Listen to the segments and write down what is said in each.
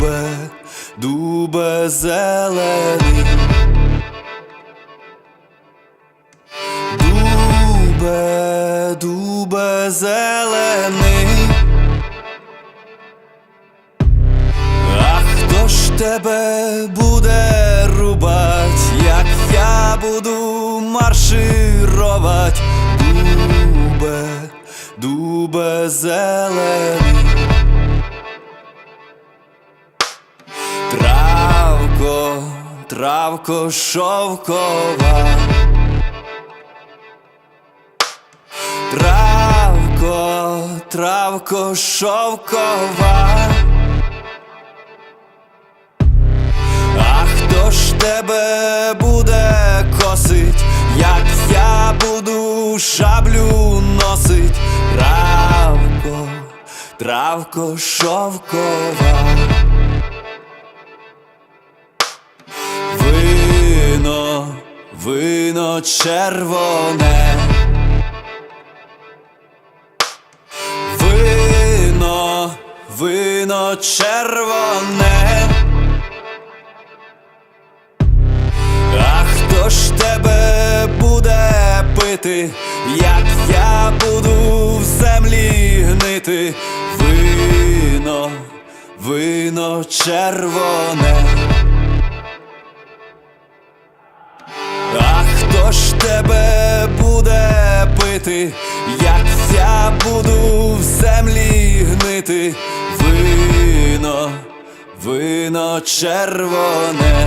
Дубе, дубе зелений. Дубе, дубе зелений. А хто ж тебе буде рубать, як я буду марширувати? Дубе, дубе зелений. Травко, травко шовкова. Травко, травко шовкова. Тебе буде косить, шаблю носить? Травко, травко шовкова. Вино, вино червоне. Вино, вино червоне. А хто ж пити, як я буду в землі гнити? Вино, вино червоне. А хто ж тебе буде пити, як я буду в землі гнити? Вино, вино червоне.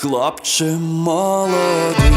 хлопче молодий.